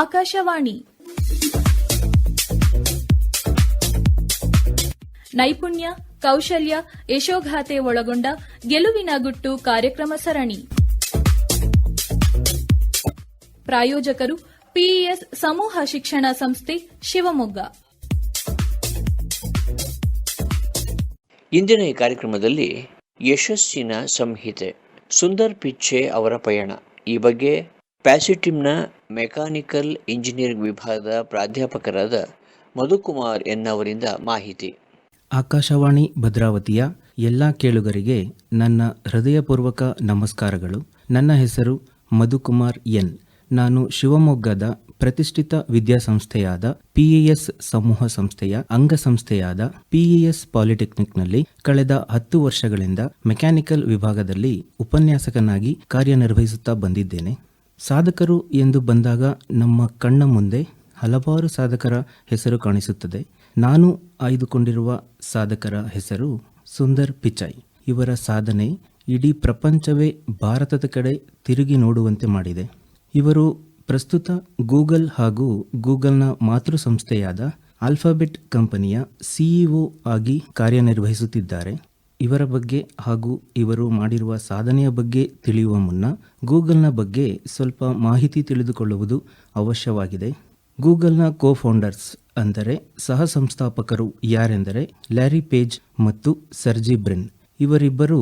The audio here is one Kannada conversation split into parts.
ಆಕಾಶವಾಣಿ. ನೈಪುಣ್ಯ, ಕೌಶಲ್ಯ, ಯಶೋಗಾಥೆ ಒಳಗೊಂಡ ಗೆಲುವಿನ ಗುಟ್ಟು ಕಾರ್ಯಕ್ರಮ ಸರಣಿ. ಪ್ರಾಯೋಜಕರು ಪಿಇಎಸ್ ಸಮೂಹ ಶಿಕ್ಷಣ ಸಂಸ್ಥೆ ಶಿವಮೊಗ್ಗ. ಇಂದಿನ ಈ ಕಾರ್ಯಕ್ರಮದಲ್ಲಿ ಯಶಸ್ಸಿನ ಸಂಹಿತೆ, ಸುಂದರ್ ಪಿಚ್ಚೆ ಅವರ ಪಯಣ. ಈ ಬಗ್ಗೆ ಪ್ಯಾಸಿಟಿಮ್ನ ಮೆಕ್ಯಾನಿಕಲ್ ಇಂಜಿನಿಯರಿಂಗ್ ವಿಭಾಗದ ಪ್ರಾಧ್ಯಾಪಕರಾದ ಮಧುಕುಮಾರ್ ಎನ್ನವರಿಂದ ಮಾಹಿತಿ. ಆಕಾಶವಾಣಿ ಭದ್ರಾವತಿಯ ಎಲ್ಲ ಕೇಳುಗರಿಗೆ ನನ್ನ ಹೃದಯಪೂರ್ವಕ ನಮಸ್ಕಾರಗಳು. ನನ್ನ ಹೆಸರು ಮಧುಕುಮಾರ್ ಎನ್. ನಾನು ಶಿವಮೊಗ್ಗದ ಪ್ರತಿಷ್ಠಿತ ವಿದ್ಯಾಸಂಸ್ಥೆಯಾದ ಪಿಇಎಸ್ ಸಮೂಹ ಸಂಸ್ಥೆಯ ಅಂಗಸಂಸ್ಥೆಯಾದ ಪಿಇಎಸ್ ಪಾಲಿಟೆಕ್ನಿಕ್ನಲ್ಲಿ ಕಳೆದ ಹತ್ತು ವರ್ಷಗಳಿಂದ ಮೆಕ್ಯಾನಿಕಲ್ ವಿಭಾಗದಲ್ಲಿ ಉಪನ್ಯಾಸಕನಾಗಿ ಕಾರ್ಯನಿರ್ವಹಿಸುತ್ತಾ ಬಂದಿದ್ದೇನೆ. ಸಾಧಕರು ಎಂದು ಬಂದಾಗ ನಮ್ಮ ಕಣ್ಣ ಮುಂದೆ ಹಲವಾರು ಸಾಧಕರ ಹೆಸರು ಕಾಣಿಸುತ್ತದೆ. ನಾನು ಆಯ್ದುಕೊಂಡಿರುವ ಸಾಧಕರ ಹೆಸರು ಸುಂದರ್ ಪಿಚಾಯ್ ಇವರ ಸಾಧನೆ ಇಡೀ ಪ್ರಪಂಚವೇ ಭಾರತದ ಕಡೆ ತಿರುಗಿ ನೋಡುವಂತೆ ಮಾಡಿದೆ. ಇವರು ಪ್ರಸ್ತುತ ಗೂಗಲ್ ಹಾಗೂ ಗೂಗಲ್ನ ಮಾತೃ ಸಂಸ್ಥೆಯಾದ ಆಲ್ಫಾಬೆಟ್ ಕಂಪನಿಯ ಸಿಇಒ ಆಗಿ ಕಾರ್ಯನಿರ್ವಹಿಸುತ್ತಿದ್ದಾರೆ. ಇವರ ಬಗ್ಗೆ ಹಾಗೂ ಇವರು ಮಾಡಿರುವ ಸಾಧನೆಯ ಬಗ್ಗೆ ತಿಳಿಯುವ ಮುನ್ನ ಗೂಗಲ್ನ ಬಗ್ಗೆ ಸ್ವಲ್ಪ ಮಾಹಿತಿ ತಿಳಿದುಕೊಳ್ಳುವುದು ಅವಶ್ಯವಾಗಿದೆ. ಗೂಗಲ್ನ ಕೋ ಫೌಂಡರ್ಸ್ ಅಂದರೆ ಸಹ ಸಂಸ್ಥಾಪಕರು ಯಾರೆಂದರೆ ಲ್ಯಾರಿ ಪೇಜ್ ಮತ್ತು ಸರ್ಜಿ ಬ್ರಿನ್. ಇವರಿಬ್ಬರು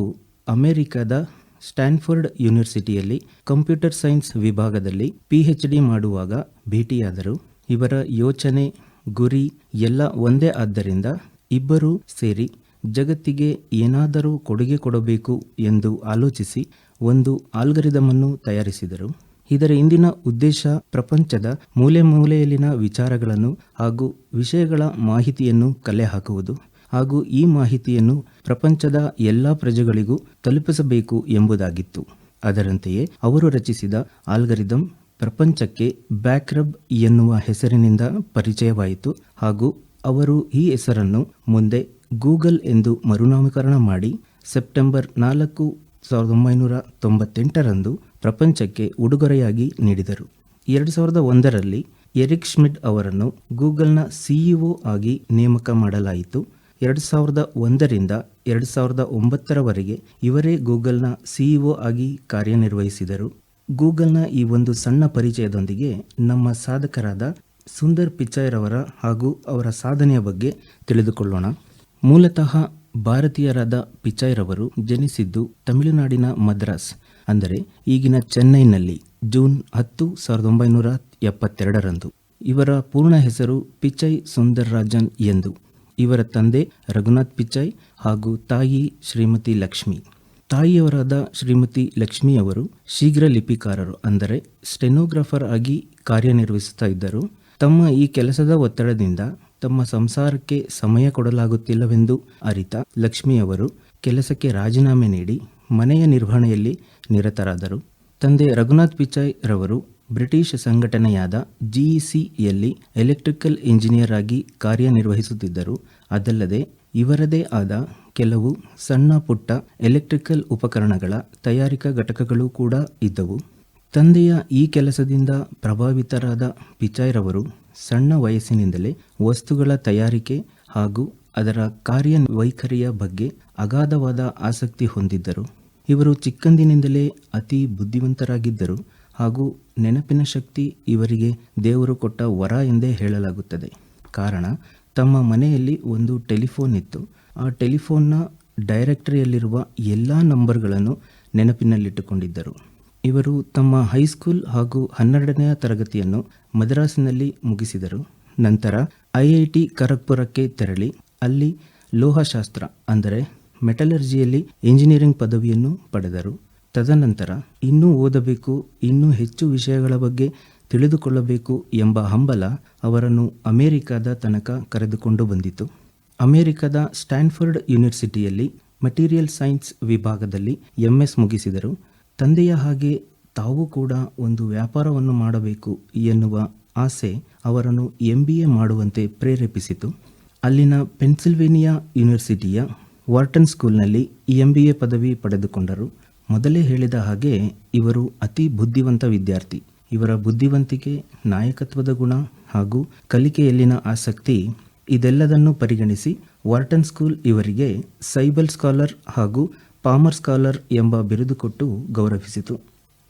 ಅಮೆರಿಕದ ಸ್ಟ್ಯಾನ್ಫೋರ್ಡ್ ಯೂನಿವರ್ಸಿಟಿಯಲ್ಲಿ ಕಂಪ್ಯೂಟರ್ ಸೈನ್ಸ್ ವಿಭಾಗದಲ್ಲಿ ಪಿಎಚ್ ಡಿ ಮಾಡುವಾಗ ಭೇಟಿಯಾದರು. ಇವರ ಯೋಚನೆ, ಗುರಿ ಎಲ್ಲ ಒಂದೇ ಆದ್ದರಿಂದ ಇಬ್ಬರೂ ಸೇರಿ ಜಗತ್ತಿಗೆ ಏನಾದರೂ ಕೊಡುಗೆ ಕೊಡಬೇಕು ಎಂದು ಆಲೋಚಿಸಿ ಒಂದು ಆಲ್ಗರಿದಮ್ ಅನ್ನು ತಯಾರಿಸಿದರು. ಇದರ ಇಂದಿನ ಉದ್ದೇಶ ಪ್ರಪಂಚದ ಮೂಲೆ ಮೂಲೆಯಲ್ಲಿನ ವಿಚಾರಗಳನ್ನು ಹಾಗೂ ವಿಷಯಗಳ ಮಾಹಿತಿಯನ್ನು ಕಲೆ ಹಾಕುವುದು ಹಾಗೂ ಈ ಮಾಹಿತಿಯನ್ನು ಪ್ರಪಂಚದ ಎಲ್ಲ ಪ್ರಜೆಗಳಿಗೂ ತಲುಪಿಸಬೇಕು ಎಂಬುದಾಗಿತ್ತು. ಅದರಂತೆಯೇ ಅವರು ರಚಿಸಿದ ಆಲ್ಗರಿದಮ್ ಪ್ರಪಂಚಕ್ಕೆ ಬ್ಯಾಕ್ರಬ್ ಎನ್ನುವ ಹೆಸರಿನಿಂದ ಪರಿಚಯವಾಯಿತು ಹಾಗೂ ಅವರು ಈ ಹೆಸರನ್ನು ಮುಂದೆ ಗೂಗಲ್ ಎಂದು ಮರುನಾಮಕರಣ ಮಾಡಿ ಸೆಪ್ಟೆಂಬರ್ ನಾಲ್ಕು ಸಾವಿರದ ಒಂಬೈನೂರ ತೊಂಬತ್ತೆಂಟರಂದು ಪ್ರಪಂಚಕ್ಕೆ ಉಡುಗೊರೆಯಾಗಿ ನೀಡಿದರು. ಎರಡು ಸಾವಿರದ ಒಂದರಲ್ಲಿ ಎರಿಕ್ ಶ್ಮಿಡ್ ಅವರನ್ನು ಗೂಗಲ್ನ ಸಿಇಒ ಆಗಿ ನೇಮಕ ಮಾಡಲಾಯಿತು. ಎರಡು ಸಾವಿರದ ಒಂದರಿಂದ ಎರಡು ಸಾವಿರದ ಒಂಬತ್ತರವರೆಗೆ ಇವರೇ ಗೂಗಲ್ನ ಸಿಇಒ ಆಗಿ ಕಾರ್ಯನಿರ್ವಹಿಸಿದರು. ಗೂಗಲ್ನ ಈ ಒಂದು ಸಣ್ಣ ಪರಿಚಯದೊಂದಿಗೆ ನಮ್ಮ ಸಾಧಕರಾದ ಸುಂದರ್ ಪಿಚಾಯ್ರವರ ಹಾಗೂ ಅವರ ಸಾಧನೆಯ ಬಗ್ಗೆ ತಿಳಿದುಕೊಳ್ಳೋಣ. ಮೂಲತಃ ಭಾರತೀಯರಾದ ಪಿಚಾಯ್ರವರು ಜನಿಸಿದ್ದು ತಮಿಳುನಾಡಿನ ಮದ್ರಾಸ್, ಅಂದರೆ ಈಗಿನ ಚೆನ್ನೈನಲ್ಲಿ ಜೂನ್ ಹತ್ತು ಸಾವಿರದ ಒಂಬೈನೂರ ಎಪ್ಪತ್ತೆರಡರಂದು. ಇವರ ಪೂರ್ಣ ಹೆಸರು ಪಿಚೈ ಸುಂದರರಾಜನ್ ಎಂದು. ಇವರ ತಂದೆ ರಘುನಾಥ್ ಪಿಚೈ ಹಾಗೂ ತಾಯಿ ಶ್ರೀಮತಿ ಲಕ್ಷ್ಮಿ. ತಾಯಿಯವರಾದ ಶ್ರೀಮತಿ ಲಕ್ಷ್ಮಿ ಅವರು ಶೀಘ್ರ ಲಿಪಿಕಾರರು, ಅಂದರೆ ಸ್ಟೆನೋಗ್ರಾಫರ್ ಆಗಿ ಕಾರ್ಯನಿರ್ವಹಿಸುತ್ತಾ ಇದ್ದರು. ತಮ್ಮ ಈ ಕೆಲಸದ ಒತ್ತಡದಿಂದ ತಮ್ಮ ಸಂಸಾರಕ್ಕೆ ಸಮಯ ಕೊಡಲಾಗುತ್ತಿಲ್ಲವೆಂದು ಅರಿತ ಲಕ್ಷ್ಮಿಯವರು ಕೆಲಸಕ್ಕೆ ರಾಜೀನಾಮೆ ನೀಡಿ ಮನೆಯ ನಿರ್ವಹಣೆಯಲ್ಲಿ ನಿರತರಾದರು. ತಂದೆ ರಘುನಾಥ್ ಪಿಚಾಯ್ ರವರು ಬ್ರಿಟಿಷ್ ಸಂಘಟನೆಯಾದ ಜಿಇಸಿಯಲ್ಲಿ ಎಲೆಕ್ಟ್ರಿಕಲ್ ಇಂಜಿನಿಯರ್ ಆಗಿ ಕಾರ್ಯನಿರ್ವಹಿಸುತ್ತಿದ್ದರು. ಅದಲ್ಲದೆ ಇವರದೇ ಆದ ಕೆಲವು ಸಣ್ಣ ಪುಟ್ಟ ಎಲೆಕ್ಟ್ರಿಕಲ್ ಉಪಕರಣಗಳ ತಯಾರಿಕಾ ಘಟಕಗಳು ಕೂಡ ಇದ್ದವು. ತಂದೆಯ ಈ ಕೆಲಸದಿಂದ ಪ್ರಭಾವಿತರಾದ ಪಿಚಾಯ್ರವರು ಸಣ್ಣ ವಯಸ್ಸಿನಿಂದಲೇ ವಸ್ತುಗಳ ತಯಾರಿಕೆ ಹಾಗೂ ಅದರ ಕಾರ್ಯವೈಖರಿಯ ಬಗ್ಗೆ ಅಗಾಧವಾದ ಆಸಕ್ತಿ ಹೊಂದಿದ್ದರು. ಇವರು ಚಿಕ್ಕಂದಿನಿಂದಲೇ ಅತಿ ಬುದ್ಧಿವಂತರಾಗಿದ್ದರು ಹಾಗೂ ನೆನಪಿನ ಶಕ್ತಿ ಇವರಿಗೆ ದೇವರು ಕೊಟ್ಟ ವರ ಎಂದೇ ಹೇಳಲಾಗುತ್ತದೆ. ಕಾರಣ, ತಮ್ಮ ಮನೆಯಲ್ಲಿ ಒಂದು ಟೆಲಿಫೋನ್ ಇತ್ತು. ಆ ಟೆಲಿಫೋನ್ನ ಡೈರೆಕ್ಟರಿಯಲ್ಲಿರುವ ಎಲ್ಲ ನಂಬರ್ಗಳನ್ನು ನೆನಪಿನಲ್ಲಿಟ್ಟುಕೊಂಡಿದ್ದರು. ಇವರು ತಮ್ಮ ಹೈಸ್ಕೂಲ್ ಹಾಗೂ ಹನ್ನೆರಡನೆಯ ತರಗತಿಯನ್ನು ಮದ್ರಾಸಿನಲ್ಲಿ ಮುಗಿಸಿದರು. ನಂತರ ಐಐಟಿ ಖರಗ್ಪುರಕ್ಕೆ ತೆರಳಿ. ಅಲ್ಲಿ ಲೋಹಶಾಸ್ತ್ರ, ಅಂದರೆ ಮೆಟಲರ್ಜಿಯಲ್ಲಿ ಇಂಜಿನಿಯರಿಂಗ್ ಪದವಿಯನ್ನು ಪಡೆದರು. ತದನಂತರ ಇನ್ನೂ ಓದಬೇಕು, ಇನ್ನೂ ಹೆಚ್ಚು ವಿಷಯಗಳ ಬಗ್ಗೆ ತಿಳಿದುಕೊಳ್ಳಬೇಕು ಎಂಬ ಹಂಬಲ ಅವರನ್ನು ಅಮೆರಿಕದ ತನಕ ಕರೆದುಕೊಂಡು ಬಂದಿತು. ಅಮೆರಿಕದ ಸ್ಟ್ಯಾನ್ಫರ್ಡ್ ಯೂನಿವರ್ಸಿಟಿಯಲ್ಲಿ ಮಟೀರಿಯಲ್ ಸೈನ್ಸ್ ವಿಭಾಗದಲ್ಲಿ ಎಂಎಸ್ ಮುಗಿಸಿದರು. ತಂದೆಯ ಹಾಗೆ ತಾವು ಕೂಡ ಒಂದು ವ್ಯಾಪಾರವನ್ನು ಮಾಡಬೇಕು ಎನ್ನುವ ಆಸೆ ಅವರನ್ನು ಎಂ ಎ ಮಾಡುವಂತೆ ಪ್ರೇರೇಪಿಸಿತು. ಅಲ್ಲಿನ ಪೆನ್ಸಿಲ್ವೇನಿಯಾ ಯೂನಿವರ್ಸಿಟಿಯ ವಾರ್ಟನ್ ಸ್ಕೂಲ್ನಲ್ಲಿ ಎಂ ಬಿ ಎ ಪದವಿ ಪಡೆದುಕೊಂಡರು. ಮೊದಲೇ ಹೇಳಿದ ಹಾಗೆ ಇವರು ಅತಿ ಬುದ್ಧಿವಂತ ವಿದ್ಯಾರ್ಥಿ. ಇವರ ಬುದ್ಧಿವಂತಿಕೆ, ನಾಯಕತ್ವದ ಗುಣ ಹಾಗೂ ಕಲಿಕೆಯಲ್ಲಿನ ಆಸಕ್ತಿ ಇದೆಲ್ಲದನ್ನು ಪರಿಗಣಿಸಿ ವಾರ್ಟನ್ ಸ್ಕೂಲ್ ಇವರಿಗೆ ಸೈಬಲ್ ಸ್ಕಾಲರ್ ಹಾಗೂ ಪಾಮರ್ ಸ್ಕಾಲರ್ ಎಂಬ ಬಿರುದು ಕೊಟ್ಟು ಗೌರವಿಸಿತು.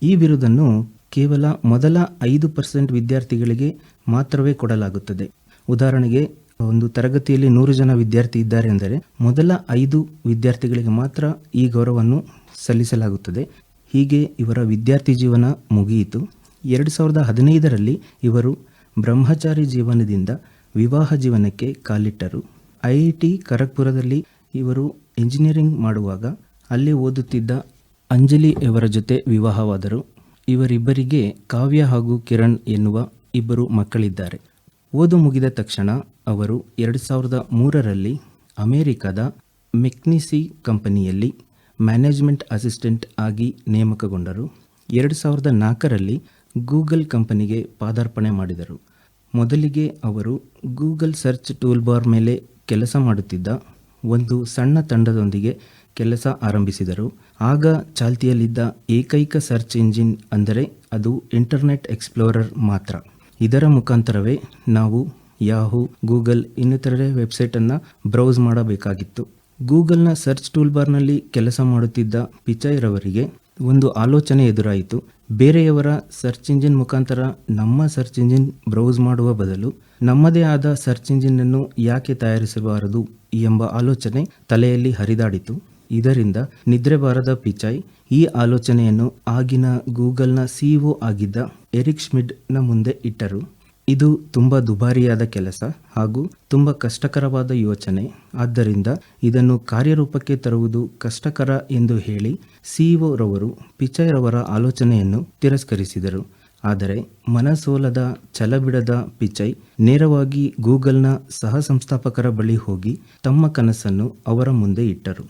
ಈ ಬಿರುದನ್ನು ಕೇವಲ ಮೊದಲ ಐದು ಪರ್ಸೆಂಟ್ ವಿದ್ಯಾರ್ಥಿಗಳಿಗೆ ಮಾತ್ರವೇ ಕೊಡಲಾಗುತ್ತದೆ. ಉದಾಹರಣೆಗೆ, ಒಂದು ತರಗತಿಯಲ್ಲಿ ನೂರು ಜನ ವಿದ್ಯಾರ್ಥಿ ಇದ್ದಾರೆ ಎಂದರೆ ಮೊದಲ ಐದು ವಿದ್ಯಾರ್ಥಿಗಳಿಗೆ ಮಾತ್ರ ಈ ಗೌರವವನ್ನು ಸಲ್ಲಿಸಲಾಗುತ್ತದೆ. ಹೀಗೆ ಇವರ ವಿದ್ಯಾರ್ಥಿ ಜೀವನ ಮುಗಿಯಿತು. ಎರಡು ಸಾವಿರದ ಹದಿನೈದರಲ್ಲಿ ಇವರು ಬ್ರಹ್ಮಚಾರಿ ಜೀವನದಿಂದ ವಿವಾಹ ಜೀವನಕ್ಕೆ ಕಾಲಿಟ್ಟರು. ಐ ಐ ಖರಗ್ಪುರದಲ್ಲಿ ಇವರು ಇಂಜಿನಿಯರಿಂಗ್ ಮಾಡುವಾಗ ಅಲ್ಲಿ ಓದುತ್ತಿದ್ದ ಅಂಜಲಿ ಇವರ ಜೊತೆ ವಿವಾಹವಾದರು. ಇವರಿಬ್ಬರಿಗೆ ಕಾವ್ಯ ಹಾಗೂ ಕಿರಣ್ ಎನ್ನುವ ಇಬ್ಬರು ಮಕ್ಕಳಿದ್ದಾರೆ. ಓದು ಮುಗಿದ ತಕ್ಷಣ ಅವರು ಎರಡು ಸಾವಿರದ ಮೂರರಲ್ಲಿ ಅಮೆರಿಕದ ಮೆಕ್ನಿಸಿ ಕಂಪನಿಯಲ್ಲಿ ಮ್ಯಾನೇಜ್ಮೆಂಟ್ ಅಸಿಸ್ಟೆಂಟ್ ಆಗಿ ನೇಮಕಗೊಂಡರು. ಎರಡು ಸಾವಿರದ ನಾಲ್ಕರಲ್ಲಿ ಗೂಗಲ್ ಕಂಪನಿಗೆ ಪಾದಾರ್ಪಣೆ ಮಾಡಿದರು. ಮೊದಲಿಗೆ ಅವರು ಗೂಗಲ್ ಸರ್ಚ್ ಟೂಲ್ಬಾರ್ ಮೇಲೆ ಕೆಲಸ ಮಾಡುತ್ತಿದ್ದ ಒಂದು ಸಣ್ಣ ತಂಡದೊಂದಿಗೆ ಕೆಲಸ ಆರಂಭಿಸಿದರು. ಆಗ ಚಾಲ್ತಿಯಲ್ಲಿದ್ದ ಏಕೈಕ ಸರ್ಚ್ ಇಂಜಿನ್ ಅಂದರೆ ಅದು ಇಂಟರ್ನೆಟ್ ಎಕ್ಸ್ಪ್ಲೋರರ್ ಮಾತ್ರ. ಇದರ ಮುಖಾಂತರವೇ ನಾವು ಯಾಹೂ, ಗೂಗಲ್ ಇನ್ನಿತರೆ ವೆಬ್ಸೈಟನ್ನು ಬ್ರೌಸ್ ಮಾಡಬೇಕಾಗಿತ್ತು. ಗೂಗಲ್ನ ಸರ್ಚ್ ಟೂಲ್ಬಾರ್ನಲ್ಲಿ ಕೆಲಸ ಮಾಡುತ್ತಿದ್ದ ಪಿಚೈ ರವರಿಗೆ ಒಂದು ಆಲೋಚನೆ ಎದುರಾಯಿತು. ಬೇರೆಯವರ ಸರ್ಚ್ ಇಂಜಿನ್ ಮುಖಾಂತರ ನಮ್ಮ ಸರ್ಚ್ ಇಂಜಿನ್ ಬ್ರೌಸ್ ಮಾಡುವ ಬದಲು ನಮ್ಮದೇ ಆದ ಸರ್ಚ್ ಇಂಜಿನ್ ಅನ್ನು ಯಾಕೆ ತಯಾರಿಸಬಾರದು ಎಂಬ ಆಲೋಚನೆ ತಲೆಯಲ್ಲಿ ಹರಿದಾಡಿತು. ಇದರಿಂದ ನಿದ್ರೆ ಬಾರದ ಪಿಚಾಯ್ ಈ ಆಲೋಚನೆಯನ್ನು ಆಗಿನ ಗೂಗಲ್ನ ಸಿಇಒ ಆಗಿದ್ದ ಎರಿಕ್ ಶ್ಮಿಡ್ನ ಮುಂದೆ ಇಟ್ಟರು. ಇದು ತುಂಬ ದುಬಾರಿಯಾದ ಕೆಲಸ ಹಾಗೂ ತುಂಬ ಕಷ್ಟಕರವಾದ ಯೋಚನೆ. ಆದ್ದರಿಂದ ಇದನ್ನು ಕಾರ್ಯರೂಪಕ್ಕೆ ತರುವುದು ಕಷ್ಟಕರ ಎಂದು ಹೇಳಿ ಸಿಇಒ ರವರು ಪಿಚೈರವರ ಆಲೋಚನೆಯನ್ನು ತಿರಸ್ಕರಿಸಿದರು. ಆದರೆ ಮನಸೋಲದ ಛಲಬಿಡದ ಪಿಚೈ ನೇರವಾಗಿ ಗೂಗಲ್ನ ಸಹ ಸಂಸ್ಥಾಪಕರ ಬಳಿ ಹೋಗಿ ತಮ್ಮ ಕನಸನ್ನು ಅವರ ಮುಂದೆ ಇಟ್ಟರು.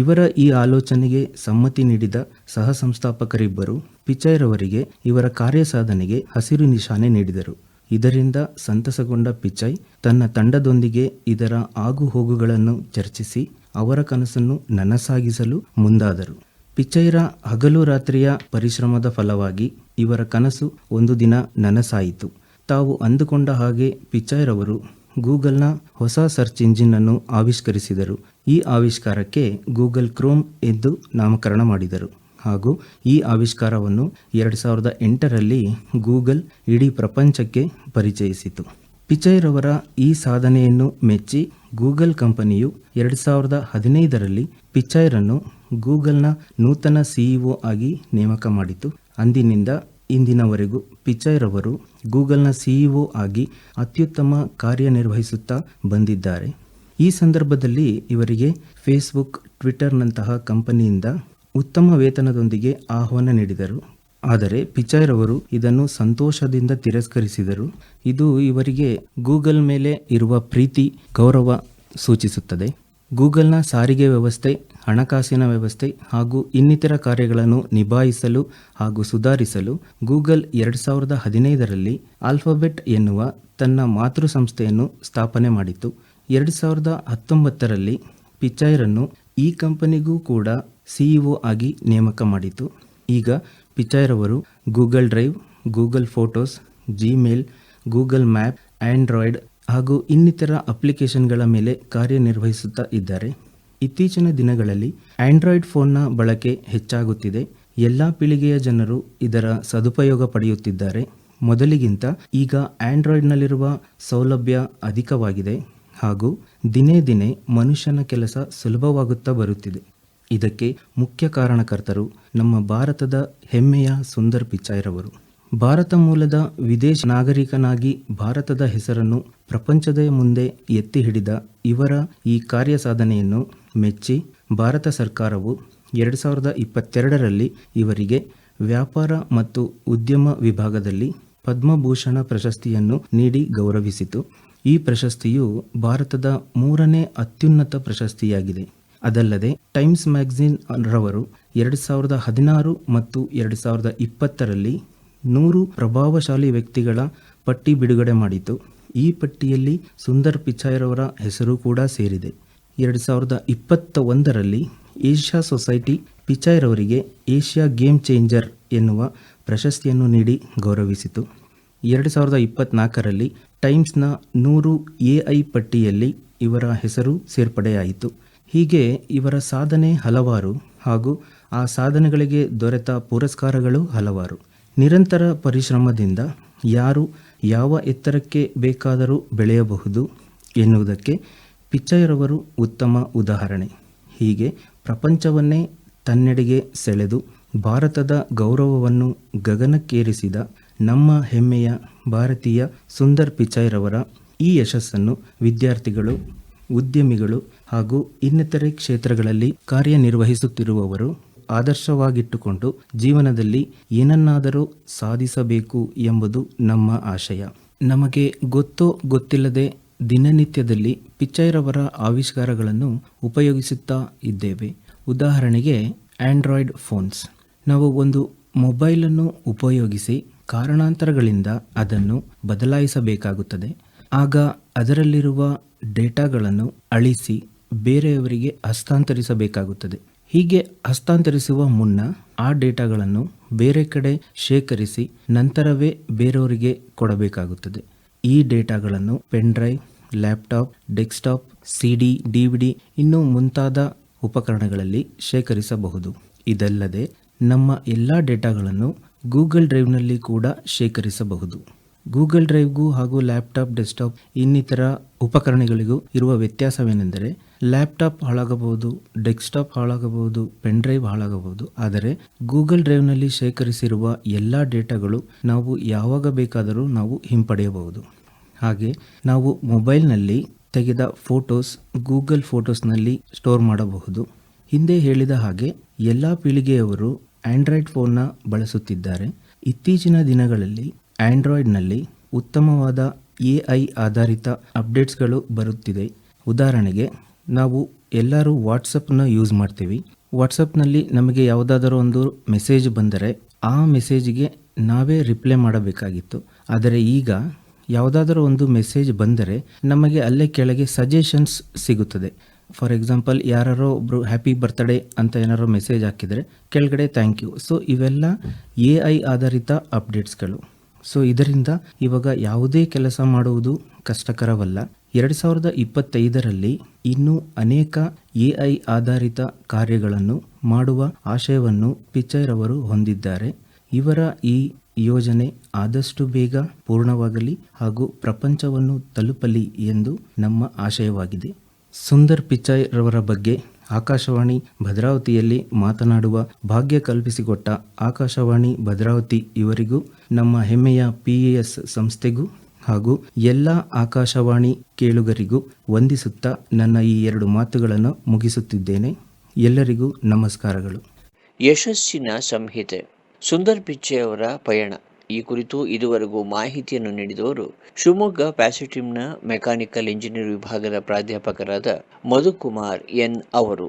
ಇವರ ಈ ಆಲೋಚನೆಗೆ ಸಮ್ಮತಿ ನೀಡಿದ ಸಹ ಸಂಸ್ಥಾಪಕರಿಬ್ಬರು ಪಿಚೈರವರಿಗೆ ಇವರ ಕಾರ್ಯಸಾಧನೆಗೆ ಹಸಿರು ನಿಶಾನೆ ನೀಡಿದರು. ಇದರಿಂದ ಸಂತಸಗೊಂಡ ಪಿಚೈ ತನ್ನ ತಂಡದೊಂದಿಗೆ ಇದರ ಆಗುಹೋಗುಗಳನ್ನು ಚರ್ಚಿಸಿ ಅವರ ಕನಸನ್ನು ನನಸಾಗಿಸಲು ಮುಂದಾದರು. ಪಿಚೈರ ಹಗಲು ರಾತ್ರಿಯ ಪರಿಶ್ರಮದ ಫಲವಾಗಿ ಇವರ ಕನಸು ಒಂದು ದಿನ ನನಸಾಯಿತು. ತಾವು ಅಂದುಕೊಂಡ ಹಾಗೆ ಪಿಚೈರವರು ಗೂಗಲ್ನ ಹೊಸ ಸರ್ಚ್ ಇಂಜಿನ್ ಅನ್ನು ಆವಿಷ್ಕರಿಸಿದರು. ಈ ಆವಿಷ್ಕಾರಕ್ಕೆ ಗೂಗಲ್ ಕ್ರೋಮ್ ಎಂದು ನಾಮಕರಣ ಮಾಡಿದರು. ಹಾಗೂ ಈ ಆವಿಷ್ಕಾರವನ್ನು ಎರಡು ಸಾವಿರದ ಎಂಟರಲ್ಲಿ ಗೂಗಲ್ ಇಡೀ ಪ್ರಪಂಚಕ್ಕೆ ಪರಿಚಯಿಸಿತು. ಪಿಚೈರವರ ಈ ಸಾಧನೆಯನ್ನು ಮೆಚ್ಚಿ ಗೂಗಲ್ ಕಂಪನಿಯು ಎರಡು ಸಾವಿರದ ಹದಿನೈದರಲ್ಲಿ ಪಿಚೈರನ್ನು ಗೂಗಲ್ನ ನೂತನ ಸಿಇಒ ಆಗಿ ನೇಮಕ ಮಾಡಿತು. ಅಂದಿನಿಂದ ಇಂದಿನವರೆಗೂ ಪಿಚೈರವರು ಗೂಗಲ್ನ ಸಿಇಒ ಆಗಿ ಅತ್ಯುತ್ತಮ ಕಾರ್ಯನಿರ್ವಹಿಸುತ್ತಾ ಬಂದಿದ್ದಾರೆ. ಈ ಸಂದರ್ಭದಲ್ಲಿ ಇವರಿಗೆ ಫೇಸ್ಬುಕ್ ಟ್ವಿಟರ್ನಂತಹ ಕಂಪನಿಯಿಂದ ಉತ್ತಮ ವೇತನದೊಂದಿಗೆ ಆಹ್ವಾನ ನೀಡಿದರು. ಆದರೆ ಪಿಚೈರವರು ಇದನ್ನು ಸಂತೋಷದಿಂದ ತಿರಸ್ಕರಿಸಿದರು. ಇದು ಇವರಿಗೆ ಗೂಗಲ್ ಮೇಲೆ ಇರುವ ಪ್ರೀತಿ, ಗೌರವ ಸೂಚಿಸುತ್ತದೆ. ಗೂಗಲ್ನ ಸಾರಿಗೆ ವ್ಯವಸ್ಥೆ ಹಣಕಾಸಿನ ವ್ಯವಸ್ಥೆ ಹಾಗೂ ಇನ್ನಿತರ ಕಾರ್ಯಗಳನ್ನು ನಿಭಾಯಿಸಲು ಹಾಗೂ ಸುಧಾರಿಸಲು ಗೂಗಲ್ ಎರಡು ಸಾವಿರದ ಹದಿನೈದರಲ್ಲಿ ಆಲ್ಫಾಬೆಟ್ ಎನ್ನುವ ತನ್ನ ಮಾತೃ ಸಂಸ್ಥೆಯನ್ನು ಸ್ಥಾಪನೆ ಮಾಡಿತು ಎರಡು ಸಾವಿರದ ಹತ್ತೊಂಬತ್ತರಲ್ಲಿ ಪಿಚೈರನ್ನು ಈ ಕಂಪನಿಗೂ ಕೂಡ ಸಿಇಒ ಆಗಿ ನೇಮಕ ಮಾಡಿತು. ಈಗ ಪಿಚೈರವರು Google drive, Google photos, Gmail, Google map, Android ಹಾಗೂ ಇನ್ನಿತರ ಅಪ್ಲಿಕೇಶನ್ಗಳ ಮೇಲೆ ಕಾರ್ಯನಿರ್ವಹಿಸುತ್ತಾ ಇದ್ದಾರೆ. ಇತ್ತೀಚಿನ ದಿನಗಳಲ್ಲಿ ಆಂಡ್ರಾಯ್ಡ್ ಫೋನ್ನ ಬಳಕೆ ಹೆಚ್ಚಾಗುತ್ತಿದೆ. ಎಲ್ಲ ಪೀಳಿಗೆಯ ಜನರು ಇದರ ಸದುಪಯೋಗ ಪಡೆಯುತ್ತಿದ್ದಾರೆ. ಮೊದಲಿಗಿಂತ ಈಗ ಆಂಡ್ರಾಯ್ಡ್ನಲ್ಲಿರುವ ಸೌಲಭ್ಯ ಅಧಿಕವಾಗಿದೆ ಹಾಗೂ ದಿನೇ ದಿನೇ ಮನುಷ್ಯನ ಕೆಲಸ ಸುಲಭವಾಗುತ್ತಾ ಬರುತ್ತಿದೆ. ಇದಕ್ಕೆ ಮುಖ್ಯ ಕಾರಣಕರ್ತರು ನಮ್ಮ ಭಾರತದ ಹೆಮ್ಮೆಯ ಸುಂದರ್ ಪಿಚಾಯ್ರವರು ಭಾರತ ಮೂಲದ ವಿದೇಶ ನಾಗರಿಕನಾಗಿ ಭಾರತದ ಹೆಸರನ್ನು ಪ್ರಪಂಚದ ಮುಂದೆ ಎತ್ತಿ ಹಿಡಿದ ಇವರ ಈ ಕಾರ್ಯ ಸಾಧನೆಯನ್ನು ಮೆಚ್ಚಿ ಭಾರತ ಸರ್ಕಾರವು ಎರಡು ಸಾವಿರದ ಇಪ್ಪತ್ತೆರಡರಲ್ಲಿ ಇವರಿಗೆ ವ್ಯಾಪಾರ ಮತ್ತು ಉದ್ಯಮ ವಿಭಾಗದಲ್ಲಿ ಪದ್ಮಭೂಷಣ ಪ್ರಶಸ್ತಿಯನ್ನು ನೀಡಿ ಗೌರವಿಸಿತು. ಈ ಪ್ರಶಸ್ತಿಯು ಭಾರತದ ಮೂರನೇ ಅತ್ಯುನ್ನತ ಪ್ರಶಸ್ತಿಯಾಗಿದೆ. ಅದಲ್ಲದೆ ಟೈಮ್ಸ್ ಮ್ಯಾಗಝಿನ್ ರವರು ಎರಡು ಸಾವಿರದ ಹದಿನಾರು ಮತ್ತು ಎರಡು ಸಾವಿರದ ಇಪ್ಪತ್ತರಲ್ಲಿ ನೂರು ಪ್ರಭಾವಶಾಲಿ ವ್ಯಕ್ತಿಗಳ ಪಟ್ಟಿ ಬಿಡುಗಡೆ ಮಾಡಿತು. ಈ ಪಟ್ಟಿಯಲ್ಲಿ ಸುಂದರ್ ಪಿಚಾಯ್ರವರ ಹೆಸರು ಕೂಡ ಸೇರಿದೆ. ಎರಡು ಸಾವಿರದ ಇಪ್ಪತ್ತ ಒಂದರಲ್ಲಿ ಏಷ್ಯಾ ಸೊಸೈಟಿ ಪಿಚಾಯ್ರವರಿಗೆ ಏಷ್ಯಾ ಗೇಮ್ ಚೇಂಜರ್ ಎನ್ನುವ ಪ್ರಶಸ್ತಿಯನ್ನು ನೀಡಿ ಗೌರವಿಸಿತು. ಎರಡು ಸಾವಿರದ ಇಪ್ಪತ್ನಾಲ್ಕರಲ್ಲಿ ಟೈಮ್ಸ್ನ ನೂರು ಎ ಐ ಪಟ್ಟಿಯಲ್ಲಿ ಇವರ ಹೆಸರು ಸೇರ್ಪಡೆಯಾಯಿತು. ಹೀಗೆ ಇವರ ಸಾಧನೆ ಹಲವಾರು ಹಾಗೂ ಆ ಸಾಧನೆಗಳಿಗೆ ದೊರೆತ ಪುರಸ್ಕಾರಗಳು ಹಲವಾರು. ನಿರಂತರ ಪರಿಶ್ರಮದಿಂದ ಯಾರು ಯಾವ ಎತ್ತರಕ್ಕೆ ಬೇಕಾದರೂ ಬೆಳೆಯಬಹುದು ಎನ್ನುವುದಕ್ಕೆ ಪಿಚ್ಚಯ್ಯರವರು ಉತ್ತಮ ಉದಾಹರಣೆ. ಹೀಗೆ ಪ್ರಪಂಚವನ್ನೇ ತನ್ನೆಡೆಗೆ ಸೆಳೆದು ಭಾರತದ ಗೌರವವನ್ನು ಗಗನಕ್ಕೇರಿಸಿದ ನಮ್ಮ ಹೆಮ್ಮೆಯ ಭಾರತೀಯ ಸುಂದರ್ ಪಿಚಾಯ್ರವರ ಈ ಯಶಸ್ಸನ್ನು ವಿದ್ಯಾರ್ಥಿಗಳು, ಉದ್ಯಮಿಗಳು ಹಾಗೂ ಇನ್ನಿತರೆ ಕ್ಷೇತ್ರಗಳಲ್ಲಿ ಕಾರ್ಯನಿರ್ವಹಿಸುತ್ತಿರುವವರು ಆದರ್ಶವಾಗಿಟ್ಟುಕೊಂಡು ಜೀವನದಲ್ಲಿ ಏನನ್ನಾದರೂ ಸಾಧಿಸಬೇಕು ಎಂಬುದು ನಮ್ಮ ಆಶಯ. ನಮಗೆ ಗೊತ್ತೋ ಗೊತ್ತಿಲ್ಲದೆ ದಿನನಿತ್ಯದಲ್ಲಿ ಪಿಚ್ಚೈರವರ ಆವಿಷ್ಕಾರಗಳನ್ನು ಉಪಯೋಗಿಸುತ್ತಾ ಇದ್ದೇವೆ. ಉದಾಹರಣೆಗೆ, ಆಂಡ್ರಾಯ್ಡ್ ಫೋನ್ಸ್. ನಾವು ಒಂದು ಮೊಬೈಲನ್ನು ಉಪಯೋಗಿಸಿ ಕಾರಣಾಂತರಗಳಿಂದ ಅದನ್ನು ಬದಲಾಯಿಸಬೇಕಾಗುತ್ತದೆ. ಆಗ ಅದರಲ್ಲಿರುವ ಡೇಟಾಗಳನ್ನು ಅಳಿಸಿ ಬೇರೆಯವರಿಗೆ ಹಸ್ತಾಂತರಿಸಬೇಕಾಗುತ್ತದೆ. ಹೀಗೆ ಹಸ್ತಾಂತರಿಸುವ ಮುನ್ನ ಆ ಡೇಟಾಗಳನ್ನು ಬೇರೆ ಕಡೆ ಶೇಖರಿಸಿ ನಂತರವೇ ಬೇರೆಯವರಿಗೆ ಕೊಡಬೇಕಾಗುತ್ತದೆ. ಈ ಡೇಟಾಗಳನ್ನು pen drive, laptop, desktop, CD, DVD ಇನ್ನೂ ಮುಂತಾದ ಉಪಕರಣಗಳಲ್ಲಿ ಶೇಖರಿಸಬಹುದು. ಇದಲ್ಲದೆ ನಮ್ಮ ಎಲ್ಲ ಡೇಟಾಗಳನ್ನು ಗೂಗಲ್ ಡ್ರೈವ್ನಲ್ಲಿ ಕೂಡ ಶೇಖರಿಸಬಹುದು. ಗೂಗಲ್ ಡ್ರೈವ್ಗೂ ಹಾಗೂ ಲ್ಯಾಪ್ಟಾಪ್, ಡೆಸ್ಕ್ಟಾಪ್ ಇನ್ನಿತರ ಉಪಕರಣಗಳಿಗೂ ಇರುವ ವ್ಯತ್ಯಾಸವೇನೆಂದರೆ ಲ್ಯಾಪ್ಟಾಪ್ ಹಾಳಾಗಬಹುದು, ಡೆಸ್ಕ್ಟಾಪ್ ಹಾಳಾಗಬಹುದು, ಪೆನ್ ಡ್ರೈವ್ ಹಾಳಾಗಬಹುದು, ಆದರೆ ಗೂಗಲ್ ಡ್ರೈವ್ನಲ್ಲಿ ಶೇಖರಿಸಿರುವ ಎಲ್ಲ ಡೇಟಾಗಳು ನಾವು ಯಾವಾಗ ಬೇಕಾದರೂ ನಾವು ಹಿಂಪಡೆಯಬಹುದು. ಹಾಗೆ ನಾವು ಮೊಬೈಲ್ನಲ್ಲಿ ತೆಗೆದ ಫೋಟೋಸ್ ಗೂಗಲ್ ಫೋಟೋಸ್ನಲ್ಲಿ ಸ್ಟೋರ್ ಮಾಡಬಹುದು. ಹಿಂದೆ ಹೇಳಿದ ಹಾಗೆ ಎಲ್ಲ ಪೀಳಿಗೆಯವರು ಆಂಡ್ರಾಯ್ಡ್ ಫೋನ್ನ ಬಳಸುತ್ತಿದ್ದಾರೆ. ಇತ್ತೀಚಿನ ದಿನಗಳಲ್ಲಿ ಆಂಡ್ರಾಯ್ಡ್ನಲ್ಲಿ ಉತ್ತಮವಾದ ಎ ಐ ಆಧಾರಿತ ಅಪ್ಡೇಟ್ಸ್ಗಳು ಬರುತ್ತಿದೆ. ಉದಾಹರಣೆಗೆ ನಾವು ಎಲ್ಲರೂ ವಾಟ್ಸಪ್ನ ಯೂಸ್ ಮಾಡ್ತೀವಿ. ವಾಟ್ಸಪ್ನಲ್ಲಿ ನಮಗೆ ಯಾವುದಾದರೂ ಒಂದು ಮೆಸೇಜ್ ಬಂದರೆ ಆ ಮೆಸೇಜ್ಗೆ ನಾವೇ ರಿಪ್ಲೈ ಮಾಡಬೇಕಾಗಿತ್ತು. ಆದರೆ ಈಗ ಯಾವುದಾದರೂ ಒಂದು ಮೆಸೇಜ್ ಬಂದರೆ ನಮಗೆ ಅಲ್ಲೇ ಕೆಳಗೆ ಸಜೆಷನ್ಸ್ ಸಿಗುತ್ತದೆ. ಫಾರ್ ಎಕ್ಸಾಂಪಲ್ ಯಾರೋ ಒಬ್ಬರು ಹ್ಯಾಪಿ ಬರ್ತ್ಡೇ ಅಂತ ಏನಾರೋ ಮೆಸೇಜ್ ಹಾಕಿದರೆ ಕೆಳಗಡೆ ಥ್ಯಾಂಕ್ ಯು ಸೊ ಇವೆಲ್ಲ ಎ ಐ ಆಧಾರಿತ ಅಪ್ಡೇಟ್ಸ್ಗಳು ಸೊ ಇದರಿಂದ ಇವಾಗ ಯಾವುದೇ ಕೆಲಸ ಮಾಡುವುದು ಕಷ್ಟಕರವಲ್ಲ. ಎರಡು ಸಾವಿರದ ಇಪ್ಪತ್ತೈದರಲ್ಲಿ ಇನ್ನೂ ಅನೇಕ ಎ ಐ ಆಧಾರಿತ ಕಾರ್ಯಗಳನ್ನು ಮಾಡುವ ಆಶಯವನ್ನು ಪಿಚ್ಚೈರವರು ಹೊಂದಿದ್ದಾರೆ. ಇವರ ಈ ಯೋಜನೆ ಆದಷ್ಟು ಬೇಗ ಪೂರ್ಣವಾಗಲಿ ಹಾಗೂ ಪ್ರಪಂಚವನ್ನು ತಲುಪಲಿ ಎಂದು ನಮ್ಮ ಆಶಯವಾಗಿದೆ. ಸುಂದರ್ ಪಿಚಾಯ್ ರವರ ಬಗ್ಗೆ ಆಕಾಶವಾಣಿ ಭದ್ರಾವತಿಯಲ್ಲಿ ಮಾತನಾಡುವ ಭಾಗ್ಯ ಕಲ್ಪಿಸಿಕೊಟ್ಟ ಆಕಾಶವಾಣಿ ಭದ್ರಾವತಿ ಇವರಿಗೂ, ನಮ್ಮ ಹೆಮ್ಮೆಯ ಪಿಇಎಸ್ ಸಂಸ್ಥೆಗೂ ಹಾಗೂ ಎಲ್ಲ ಆಕಾಶವಾಣಿ ಕೇಳುಗರಿಗೂ ವಂದಿಸುತ್ತಾ ನನ್ನ ಈ ಎರಡು ಮಾತುಗಳನ್ನು ಮುಗಿಸುತ್ತಿದ್ದೇನೆ. ಎಲ್ಲರಿಗೂ ನಮಸ್ಕಾರಗಳು. ಯಶಸ್ಸಿನ ಸಂಹಿತೆ. ಸುಂದರ್ ಪಿಚ್ಚೆ ಅವರ ಪಯಣ. ಈ ಕುರಿತು ಇದುವರೆಗೂ ಮಾಹಿತಿಯನ್ನು ನೀಡಿದವರು ಶಿವಮೊಗ್ಗ ಪ್ಯಾಸಿಟಿಮ್ನ ಮೆಕ್ಯಾನಿಕಲ್ ಇಂಜಿನಿಯರ್ ವಿಭಾಗದ ಪ್ರಾಧ್ಯಾಪಕರಾದ ಮಧುಕುಮಾರ್ ಎನ್ ಅವರು.